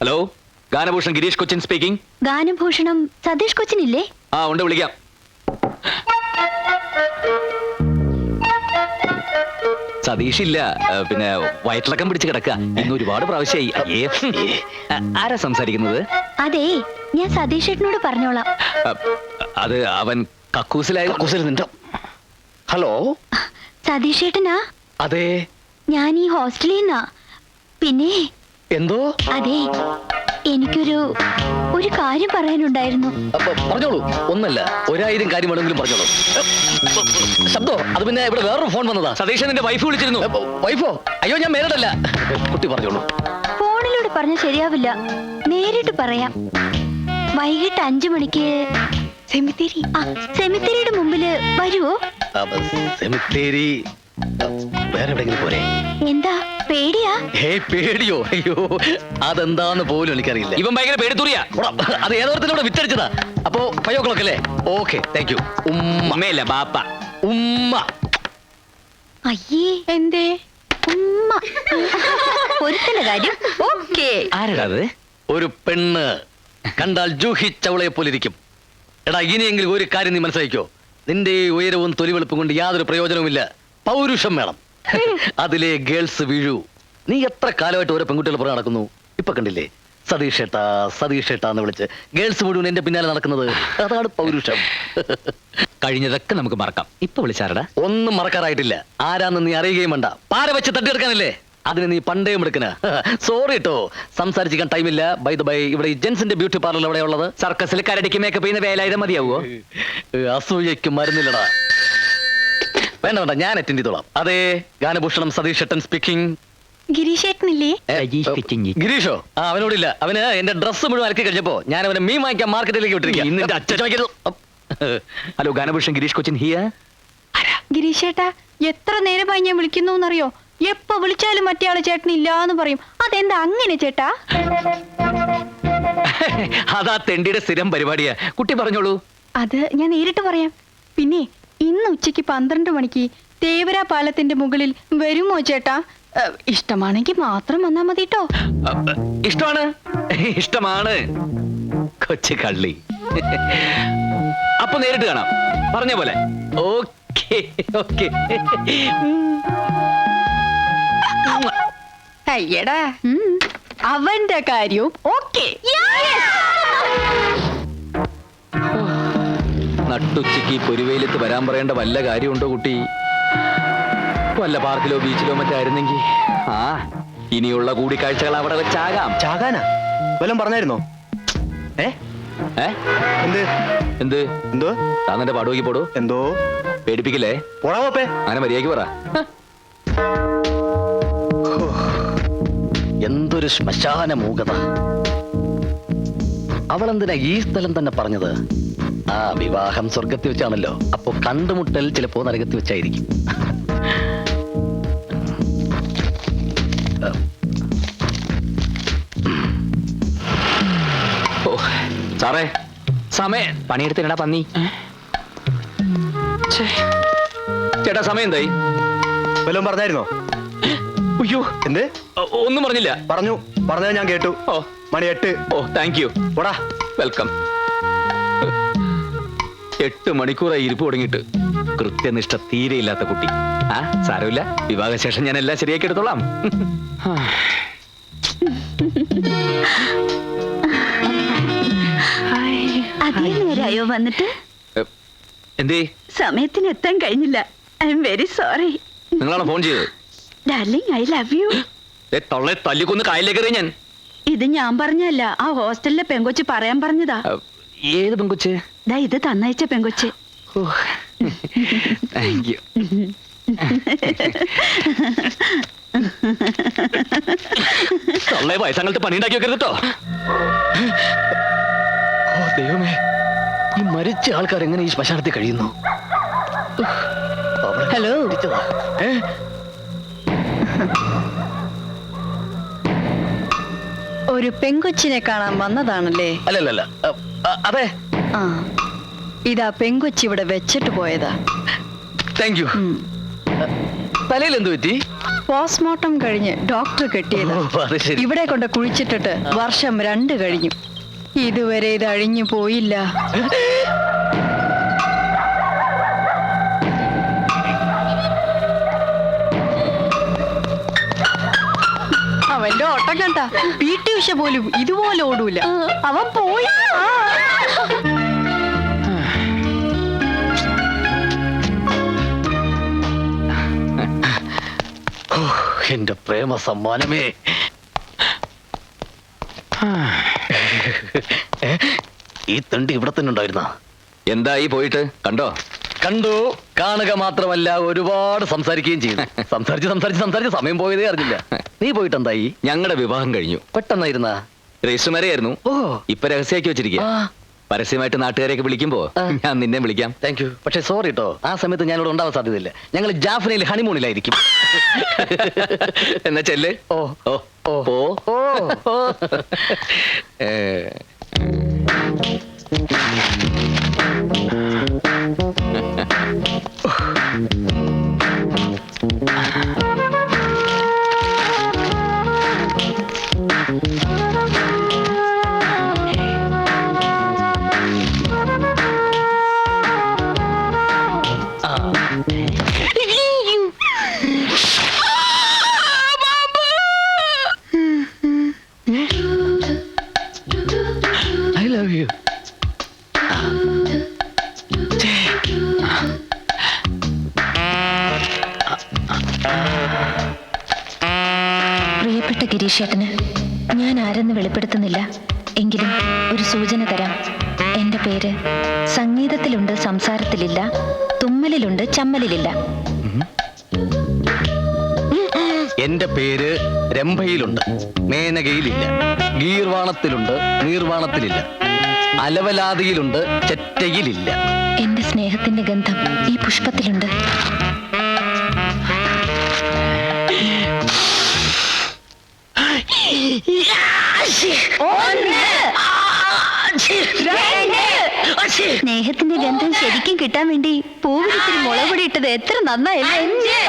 Hello Ganabhushan Girish Cochin speaking ഗാനഭൂഷണം Satheesh കൊച്ചിനില്ലേ? ആ ഉണ്ട് വിളിക്കാം. സതീഷ് ഇല്ല. പിന്നെ വയറ്റിളക്കം പിടിച്ച് കിടക്കുക. ഇന്ന് ഒരുപാട് പ്രാവശ്യമായി. അയ്യേ. ആരാ സംസാരിക്കുന്നത്? അതെ ഞാൻ സതീഷ് ഏട്ടനോട് പറഞ്ഞോളാം അത് അവൻ കക്കൂസിലായ ഹലോ? സതീഷ് ഏട്ടനാ അതെ. ഞാൻ ഈ ഹോസ്റ്റലിൽ നിന്നാ. പിന്നെ എന്തോ? അതെ എനിക്കൊരു ഒരു കാര്യം പറയാനുണ്ടായിരുന്നു. അപ്പൊ പറഞ്ഞോളൂ. ഒന്നല്ല ഒരായിരം കാര്യം വേണമെങ്കിലും പറഞ്ഞോളൂ. ശബ്ദോ? അത് പിന്നെ ഇവിടെ വേറൊരു ഫോൺ വന്നതാ. സതീശൻ നിന്റെ വൈഫ് വിളിച്ചിരുന്നു. വൈഫോ? അയ്യോ ഞാൻ മേരടല്ല കുട്ടി പറഞ്ഞോളൂ. ഫോണിലൂടെ പറഞ്ഞ ശരിയാവില്ല. നേരിട്ട് പറയാം. വൈകിട്ട് അഞ്ചു മണിക്ക് സെമിത്തേരി ആ സെമിത്തേരിയുടെ മുമ്പിൽ വരുവോ? സെമിത്തേരി വേറെ എവിടെയെങ്കിലും പോരെ? എന്താ? പേടിയാ? ഹേ പേടിയോ? അയ്യോ അതെന്താന്ന് പോലും എനിക്കറിയില്ല. ഇവൻ ഭയങ്കര പേടിത്തൂറിയാ. അത് ഏതോരത്തിലൂടെ വിറ്റടിച്ചതാ. അപ്പോ ഫൈവ് ഓ ക്ലോക്ക് അല്ലേ ഓക്കെ താങ്ക് യു ഉമ്മയല്ല ബാപ്പ? ഉമ്മ. അയ്യേ. എന്തേ? ഉമ്മ. ഒരുത്തന്റെ കാര്യം? ഓക്കേ ഒരു പെണ്ണ് കണ്ടാൽ ജൂഹി ചവളയെ പോലിരിക്കും എടാ ഇനിയെങ്കിലും ഒരു കാര്യം നീ മനസ്സിലാക്കിക്കോ. നിന്റെ ഈ ഉയരവും തൊലിവെളുപ്പും കൊണ്ട് യാതൊരു പ്രയോജനവുമില്ല. പൗരുഷം വേണം. അതിലെ ഗേൾസ് വീഴൂ. നീ എത്ര കാലമായിട്ട് ഓരോ പെൺകുട്ടികൾ പുറകെ നടക്കുന്നു? ഇപ്പൊ കണ്ടില്ലേ? സതീഷ് ഏട്ടാ സതീഷ് ഏട്ടാ എന്ന് വിളിച്ച് ഗേൾസ് മുഴുവൻ എന്റെ പിന്നാലെ നടക്കുന്നത്. അതാണ് പൗരുഷം. കഴിഞ്ഞതൊക്കെ നമുക്ക് മറക്കാം. ഇപ്പൊ വിളിച്ചാരടാ. ഒന്നും മറക്കാറായിട്ടില്ല. ആരാന്ന് നീ അറിയുകയും വേണ്ട. പാര വെച്ച് തട്ടിയെടുക്കാനല്ലേ? അതിന് നീ പണ്ടേ എടുക്കണ സോറി കേട്ടോ സംസാരിച്ചിരിക്കാൻ ടൈമില്ല. ബൈ ദ ബൈ ഇവിടെ ജെൻസിന്റെ ബ്യൂട്ടി പാർലർ എവിടെയുള്ളത് സർക്കസിൽ കരടിക്ക് മേക്കപ്പ് ചെയ്യുന്ന വേലായുധം മതിയാവോ അസൂയയ്ക്ക് മരുന്നില്ലടാ. വേണ്ട വേണ്ട ഞാൻ അറ്റൻഡ് ചെയ്തോളാം. അതെ ഗാനഭൂഷണം സതീഷ് ഷട്ടൻ സ്പീക്കിംഗ് ഗിരീഷ് ഏട്ടനില്ലേ? സതീഷ് കിച്ചിങ്ങി. ഗിരീഷോ? ആ അവനോടില്ല. അവന് എന്റെ ഡ്രസ്സ് മുഴുവൻ അലക്കി കഴിഞ്ഞപ്പോ ഞാൻ അവനെ മീൻ വാങ്ങിക്കാൻ മാർക്കറ്റിലേക്ക് അച്ഛൻ ഹലോ ഗാനഭൂഷൺ ഗിരീഷ് കൊച്ചിൻ ഹിയ ഗിരീഷേട്ടാ എത്ര നേരമായി ഞാൻ വിളിക്കുന്നു എന്നറിയോ എപ്പോ വിളിച്ചാലും മറ്റേ ആൾ ചേട്ടൻ ഇല്ലാന്ന് പറയും. അതെന്താ അങ്ങനെ ചേട്ടാ? അതാ തെണ്ടിയുടെ സ്ഥിരം പരിപാടിയാ. കുട്ടി പറഞ്ഞോളൂ. അത് ഞാൻ നേരിട്ട് പറയാം. പിന്നെ ഇന്ന് ഉച്ചയ്ക്ക് പന്ത്രണ്ട് മണിക്ക് തേവര പാലത്തിന്റെ മുകളിൽ വരുമോ ചേട്ടാ? ഇഷ്ടമാണെങ്കിൽ മാത്രം വന്നാ മതി കേട്ടോ ഇഷ്ടമാണ്. ഇഷ്ടമാണ്. കൊച്ചു കള്ളി. അപ്പൊ നേരിട്ട് കാണാം. പറഞ്ഞ പോലെ. Okay okay. അയ്യടാ. അവന്റെ കാര്യവും ഓക്കെ. നട്ടുച്ചയ്ക്ക് പൊരുവേലത്ത് പൊരുവെയിലത്ത് വരാൻ പറയേണ്ട വല്ല കാര്യമുണ്ടോ കുട്ടി? വല്ല പാർക്കിലോ ബീച്ചിലോ മറ്റായിരുന്നെങ്കിൽ. ആ ഇനിയുള്ള കൂടിക്കാഴ്ചകൾ അവിടെ വെച്ചാകാം. ചാകാനാ? വല്ലതും പറഞ്ഞായിരുന്നോ? ഏ? ഏ? എന്ത്? എന്ത്? എന്തോ? താന്നെ പാടുവാക്കി പോടോ. എന്തോ? പേടിപ്പിക്കില്ലേ? പോടാ പോപ്പേ അങ്ങനെ മര്യാദയ്ക്ക് പറ. എന്തൊരു ശ്മശാന മൂകത അവളെന്തിനാ ഈ സ്ഥലം തന്നെ പറഞ്ഞത്? ആ വിവാഹം സ്വർഗത്തിൽ വെച്ചാണല്ലോ. അപ്പൊ കണ്ടുമുട്ടൽ ചിലപ്പോ നരകത്തിൽ വെച്ചായിരിക്കും. ഓ സാറേ സമയ. പണിയെടുത്തിനടാ പന്നി. ചേട്ടാ സമയം എന്തായി? വല്ലതും പറഞ്ഞായിരുന്നോ? അയ്യോ. എന്ത്? ഒന്നും പറഞ്ഞില്ല. പറഞ്ഞു. പറഞ്ഞത് ഞാൻ കേട്ടു. ഓ. മണി എട്ട്. ഓ താങ്ക് യു പോടാ. വെൽക്കം എട്ട് മണിക്കൂറായി ഇരിപ്പ് തുടങ്ങിയിട്ട്. കൃത്യനിഷ്ഠ തീരെയില്ലാത്ത കുട്ടി. ആ സാരമില്ല. വിവാഹശേഷം ഞാൻ എല്ലാം ശരിയാക്കി എടുത്തോളാം. വന്നിട്ട്? എന്തേ? സമയത്തിന് എത്താൻ കഴിഞ്ഞില്ല. I am very sorry. നിങ്ങളാണ് ഫോൺ ചെയ്തത്? ഡാർലിംഗ് ഐ ലവ് യു തള്ളെ തല്ലിക്കൊന്ന് കായലിലേക്ക് ഞാൻ. ഇത് ഞാൻ പറഞ്ഞല്ല ആ ഹോസ്റ്റലിലെ പെങ്കൊച്ച് പറയാൻ പറഞ്ഞതാ. ഏത് പെങ്കൊച്ച്? ദാ ഇത് തന്നയച്ച പെങ്കൊച്ച്. താങ്ക് യു തള്ളെ വയസ്സങ്ങളുടെ പണി ഉണ്ടാക്കി വെക്കരുത് കേട്ടോ ഓ ദൈവമേ ഈ മരിച്ച ആൾക്കാർ എങ്ങനെ ഈ ശ്മശാനത്തിൽ കഴിയുന്നു? ഹലോ. ഏ? ഒരു പെങ്കൊച്ചിനെ കാണാൻ വന്നതാണല്ലേ? അല്ലല്ല അതെ. ആ ഇതാ പെങ്കൊച്ചി ഇവിടെ വെച്ചിട്ട് പോയതാ. താങ്ക് യു തലയിൽ എന്ത് പറ്റി? പോസ്റ്റ്മോർട്ടം കഴിഞ്ഞ് ഡോക്ടർ കെട്ടിയത്. ഇവിടെ കൊണ്ട് കുഴിച്ചിട്ടിട്ട് വർഷം രണ്ട് കഴിഞ്ഞു. ഇതുവരെ ഇത് അഴിഞ്ഞു പോയില്ല. അവന്റെ ഓട്ടം കണ്ട? പി ടി ഉഷ പോലും ഇതുപോലെ ഓടൂല. അവൻ പോയി. എന്റെ പ്രേമ സമ്മാനമേ. ഈ തണ്ടി ഇവിടെ തന്നെ ഉണ്ടായിരുന്ന? എന്തായി പോയിട്ട്? കണ്ടോ? കണ്ടു. കാണുക മാത്രമല്ല ഒരുപാട് സംസാരിക്കുകയും ചെയ്തു. സംസാരിച്ച് സംസാരിച്ച് സംസാരിച്ച് സമയം പോയതേ അറിഞ്ഞില്ല. നീ പോയിട്ട് എന്തായി ഞങ്ങളുടെ വിവാഹം കഴിഞ്ഞു. പെട്ടെന്നായിരുന്ന? രജിസ്റ്റർമാരെയായിരുന്നു. ഓ. ഇപ്പൊ രഹസ്യമാക്കി വെച്ചിരിക്കുക പരസ്യമായിട്ട് നാട്ടുകാരെയൊക്കെ വിളിക്കുമ്പോ ഞാൻ നിന്നെ വിളിക്കാം. താങ്ക് യു പക്ഷെ സോറി കേട്ടോ ആ സമയത്ത് ഞാനിവിടെ ഉണ്ടാവാൻ സാധ്യതയില്ല. ഞങ്ങൾ ജാഫ്നയിൽ ഹണിമൂണിലായിരിക്കും. എന്നാ ചെല്ലേ. ഓ. ഓ. ഓ. ഓ. ഓ പ്രിയപ്പെട്ട ഞാൻ ആരെന്ന് വെളിപ്പെടുത്തുന്നില്ല. എങ്കിലും ഒരു സൂചന തരാം. എന്റെ പേര് സംഗീതത്തിലുണ്ട് സംസാരത്തിലില്ല. തുമ്മലിലുണ്ട് ചമ്മലിലില്ല. എന്റെ പേര് രംഭയിലുണ്ട്. മേനകയിലില്ല. ഗീർവാണത്തിലുണ്ട് നീർവാണത്തിലില്ല. അലവലാതിയിലുണ്ട് ചെറ്റയിലില്ല. എന്റെ സ്നേഹത്തിന്റെ ഗന്ധം ഈ പുഷ്പത്തിലുണ്ട്. സ്നേഹത്തിന്റെ ഗന്ധം ശരിക്കും കിട്ടാൻ വേണ്ടി പൂവിലിത്തിരി മുളക് പൊടി ഇട്ടത് എത്ര നന്നായല്ലേ?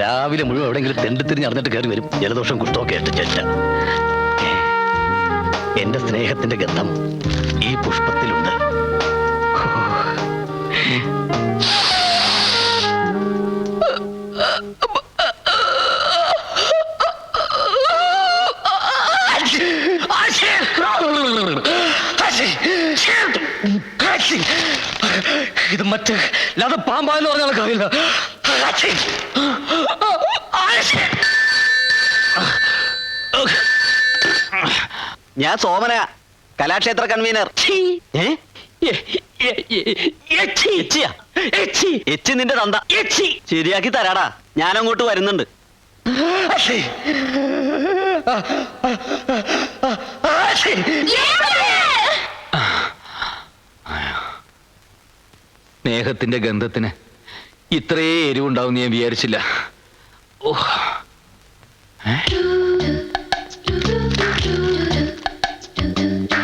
രാവിലെ മുഴുവൻ എവിടെയെങ്കിലും തെണ്ടിത്തിരിഞ്ഞ് അറിഞ്ഞിട്ട് കയറി വരും. ജലദോഷം കുഷ്ടമൊക്കെ ആയിട്ട് ചെറ്റ എന്റെ സ്നേഹത്തിന്റെ ഗന്ധം ഈ പുഷ്പത്തിലുണ്ട്. ഇത് മറ്റേ അല്ലാതെ പാമ്പാന്ന് പറഞ്ഞാൽ അറിയില്ല. ഞാൻ സോമന കലാക്ഷേത്ര കൺവീനർ. ഏ? എച്ചിയാ? എച്ചി നിന്റെ തന്ത. ശരിയാക്കി തരാടാ. ഞാൻ അങ്ങോട്ട് വരുന്നുണ്ട് സ്നേഹത്തിന്റെ ഗന്ധത്തിന് ഇത്രയേ എരിവുണ്ടാവും ഞാൻ വിചാരിച്ചില്ല.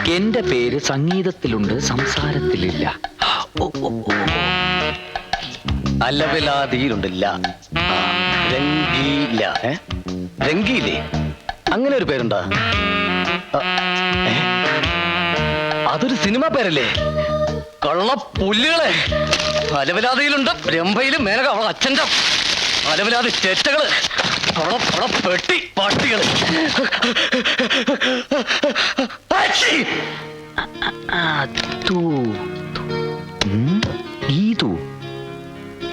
എന്റെ പേര് സംഗീതത്തിലുണ്ട് സംസാരത്തിലില്ല. അലവലാതിയിലുണ്ടല്ല. രംഗീല. രംഗീലേ? അങ്ങനെ ഒരു പേരുണ്ടാ അതൊരു സിനിമ പേരല്ലേ? കള്ളപ്പുല്ലുകളെ അലവലാതിയിലുണ്ട് രംഭയിലും മേനക അവളെ അച്ഛന്റെ അലവലാതി ചെറ്റകൾ അവളെ അവളെ പെട്ടി പട്ടികൾ.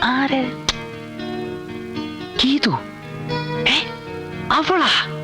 ആരെ? ഗീതു. ഏ? അവളാ?